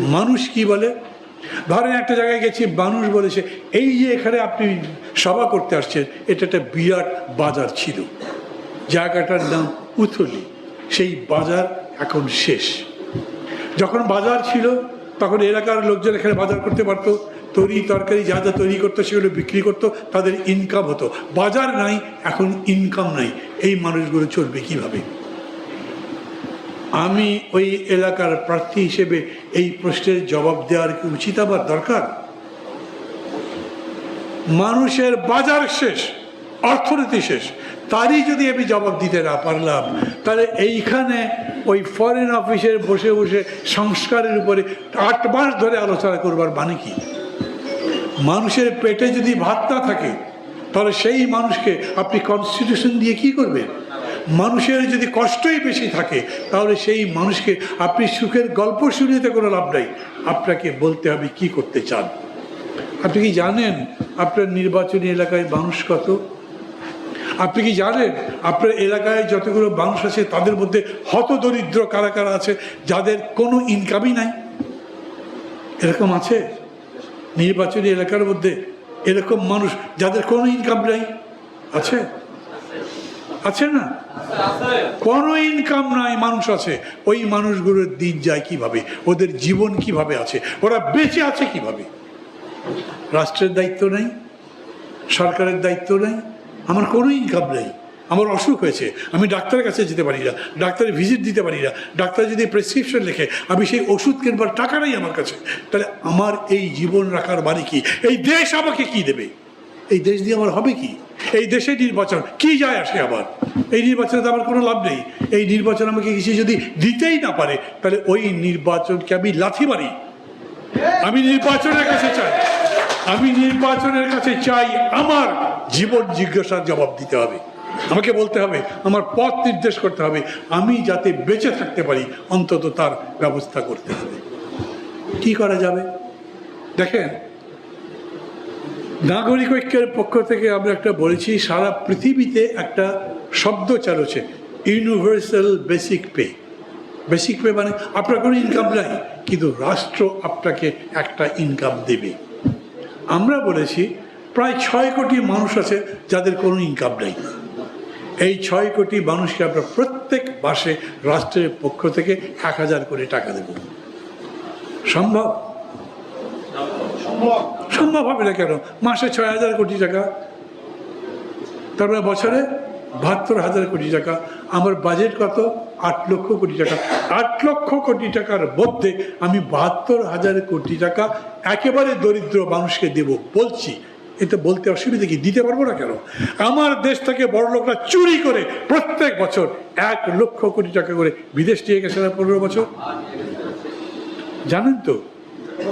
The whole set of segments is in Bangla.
মানুষ কি বলে? ধরেন একটা জায়গায় গেছি, মানুষ বলেছে, এই যে এখানে আপনি সভা করতে আসছেন, এটা একটা বিরাট বাজার ছিল। জায়গাটার নাম উথলি। সেই বাজার এখন শেষ। যখন বাজার ছিল, তখন এলাকার লোকজন এখানে বাজার করতে পারতো। তরি তরকারি যা যা তৈরি করতো, সেগুলো বিক্রি করতো, তাদের ইনকাম হতো। বাজার নাই, এখন ইনকাম নাই। এই মানুষগুলো চলবে কীভাবে? আমি ওই এলাকার প্রার্থী হিসেবে এই প্রশ্নের জবাব দেওয়ার কি উচিত আমার দরকার? মানুষের বাজার শেষ, অর্থনীতি শেষ, তারই যদি আমি জবাব দিতে না পারলাম, তাহলে এইখানে ওই ফরেন অফিসের বসে বসে সংস্কারের উপরে আট মাস ধরে আলোচনা করবার মানে কি? মানুষের পেটে যদি ভাত না থাকে, তাহলে সেই মানুষকে আপনি কনস্টিটিউশন দিয়ে কি করবেন? মানুষের যদি কষ্টই বেশি থাকে, তাহলে সেই মানুষকে আপনি সুখের গল্প শুনিতে কোনো লাভ নাই। আপনাকে বলতে হবে কি করতে চান। আপনি কি জানেন আপনার নির্বাচনী এলাকায় মানুষ কত? আপনি কি জানেন আপনার এলাকায় যতগুলো মানুষ আছে, তাদের মধ্যে হত দরিদ্র কারা কারা আছে, যাদের কোনো ইনকামই নাই? এরকম আছে? নির্বাচনী এলাকার মধ্যে এরকম মানুষ, যাদের কোনো ইনকাম নাই? আছে? আছে না? কোনো ইনকাম নাই, মানুষ আছে। ওই মানুষগুলোর দিন যায় কীভাবে? ওদের জীবন কীভাবে আছে? ওরা বেঁচে আছে কীভাবে? রাষ্ট্রের দায়িত্ব নেই, সরকারের দায়িত্ব নেই, আমার কোনো ইনকাম নেই। আমার অসুখ হয়েছে, আমি ডাক্তারের কাছে যেতে পারি না, ডাক্তারের ভিজিট দিতে পারি না, ডাক্তার যদি প্রেসক্রিপশন লেখে, আমি সেই ওষুধ কিনবার টাকা নেই আমার কাছে। তাহলে আমার এই জীবন রাখার মানে কি? এই দেশ আমাকে কি দেবে? এই দেশ দিয়ে আমার হবে কি? এই দেশে নির্বাচন, কি যায় আসে আবার? এই নির্বাচনে তো আমার কোনো লাভ নেই। এই নির্বাচন আমাকে কিছু যদি দিতেই না পারে, তাহলে ওই নির্বাচনকে আমি লাথি মারি। আমি নির্বাচনের কাছে চাই। আমি নির্বাচনের কাছে চাই, আমার জীবন জিজ্ঞাসার জবাব দিতে হবে। আমাকে বলতে হবে, আমার পথ নির্দেশ করতে হবে। আমি যাতে বেঁচে থাকতে পারি, অন্তত তার ব্যবস্থা করতে হবে। কি করা যাবে? দেখেন নাগরিক ঐক্যের পক্ষ থেকে আমরা একটা বলেছি, সারা পৃথিবীতে একটা শব্দ চালুছে universal basic pay basic pay মানে আপনার কোনো ইনকাম নাই, কিন্তু রাষ্ট্র আপনাকে একটা ইনকাম দেবে। আমরা বলেছি, প্রায় ছয় কোটি মানুষ আছে যাদের কোনো ইনকাম নেই। এই ছয় কোটি মানুষকে আমরা প্রত্যেক মাসে রাষ্ট্রের পক্ষ থেকে এক হাজার করে টাকা দেব। সম্ভব? সম্ভব। হবে না কেন? মাসে ছয় হাজার কোটি টাকা। তারপরে বছরে বাহাত্তর হাজার কোটি টাকা। আমার বাজেট কত? আট লক্ষ কোটি টাকা। আট লক্ষ কোটি টাকার মধ্যে আমি বাহাত্তর হাজার কোটি টাকা একেবারে দরিদ্র মানুষকে দেব, বলছি। এতে বলতে অসুবিধা কি? দিতে পারব না কেন? আমার দেশ থেকে বড় লোকরা চুরি করে প্রত্যেক বছর এক লক্ষ কোটি টাকা করে বিদেশ নিয়ে গেছে না পনেরো বছর? জানেন তো?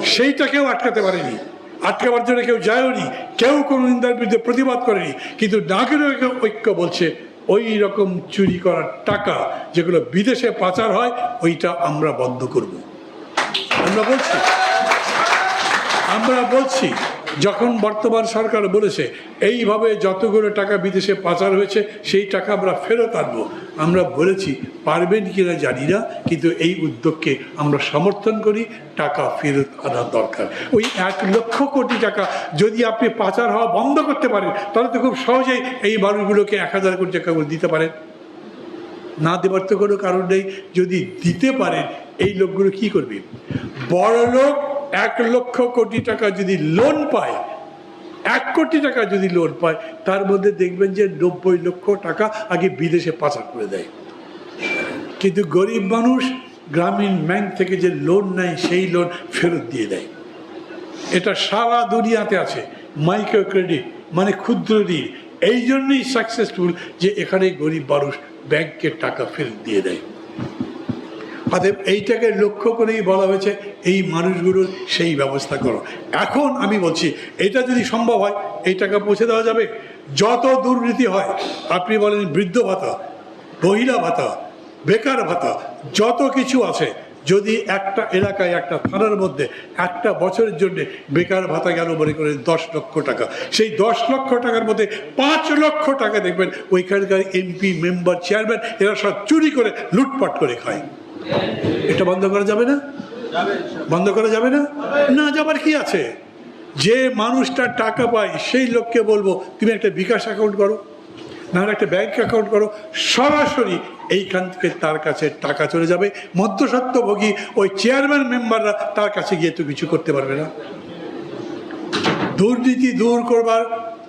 সেইটাকেও আটকাতে পারেনি। আটকাবার জন্য কেউ যায়নি, কেউ কোনো নিন্দার বিরুদ্ধে প্রতিবাদ করেনি, কিন্তু নাগরিক ঐক্য বলছে, ওই রকম চুরি করার টাকা যেগুলো বিদেশে পাচার হয়, ওইটা আমরা বন্ধ করব। আমরা বলছি আমরা বলছি যখন বর্তমান সরকার বলেছে, এইভাবে যতগুলো টাকা বিদেশে পাচার হয়েছে, সেই টাকা আমরা ফেরত আনব। আমরা বলেছি, পারবেন কিনা জানি না, কিন্তু এই উদ্যোগকে আমরা সমর্থন করি, টাকা ফেরত আনা দরকার। ওই এক লক্ষ কোটি টাকা যদি আপনি পাচার হওয়া বন্ধ করতে পারেন, তাহলে তো খুব সহজেই এই মানুষগুলোকে এক হাজার কোটি টাকা করে দিতে পারেন। না দেবার তো কোনো কারণ নেই। যদি দিতে পারেন, এই লোকগুলো কি করবে? বড় লোক এক লক্ষ কোটি টাকা যদি লোন পায়, এক কোটি টাকা যদি লোন পায়, তার মধ্যে দেখবেন যে নব্বই লক্ষ টাকা আগে বিদেশে পাচার করে দেয়। কিন্তু গরিব মানুষ গ্রামীণ ব্যাংক থেকে যে লোন নেয়, সেই লোন ফেরত দিয়ে দেয়। এটা সারা দুনিয়াতে আছে মাইক্রো ক্রেডিট মানে ক্ষুদ্র ঋণ। এই জন্যই সাকসেসফুল যে এখানে গরিব মানুষ ব্যাংকের টাকা ফেরত দিয়ে দেয়। অতএব এইটাকে লক্ষ্য করেই বলা হয়েছে, এই মানুষগুলোর সেই ব্যবস্থা করো। এখন আমি বলছি, এটা যদি সম্ভব হয় এই টাকা পৌঁছে দেওয়া যাবে। যত দুর্নীতি হয়, আপনি বলেন বৃদ্ধ ভাতা, মহিলা ভাতা, বেকার ভাতা, যত কিছু আছে, যদি একটা এলাকায়, একটা থানার মধ্যে একটা বছরের জন্য বেকার ভাতা গেল মনে করে দশ লক্ষ টাকা, সেই দশ লক্ষ টাকার মধ্যে পাঁচ লক্ষ টাকা দেখবেন ওইখানকার এমপি, মেম্বার, চেয়ারম্যান, এরা সব চুরি করে, লুটপাট করে খায়। এটা বন্ধ করা যাবে না? বন্ধ করা যাবে না? না, যাবার কি আছে? যে মানুষটা টাকা পায়, সেই লোককে বলব, তুমি একটা বিকাশ অ্যাকাউন্ট করো না হলে একটা ব্যাংক অ্যাকাউন্ট করো। সরাসরি এইখান থেকে তার কাছে টাকা চলে যাবে। মধ্যস্বত্বভোগী, ওই চেয়ারম্যান মেম্বাররা তার কাছে গিয়ে তো কিছু করতে পারবে না। দুর্নীতি দূর করবার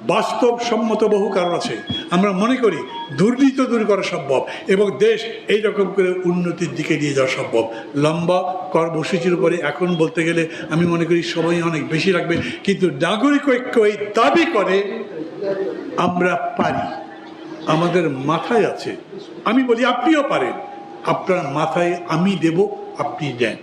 বাস্তবসম্মত বহু কারণ আছে। আমরা মনে করি দুর্নীতি দূর করা সম্ভব এবং দেশ এই রকম করে উন্নতির দিকে নিয়ে যাওয়া সম্ভব। লম্বা কর্মসূচির উপরে এখন বলতে গেলে আমি মনে করি সময় অনেক বেশি লাগবে, কিন্তু নাগরিক ঐক্য এই দাবি করে, আমরা পারি। আমাদের মাথায় আছে। আমি বলি, আপনিও পারেন। আপনার মাথায় আমি দেব, আপনি দেন।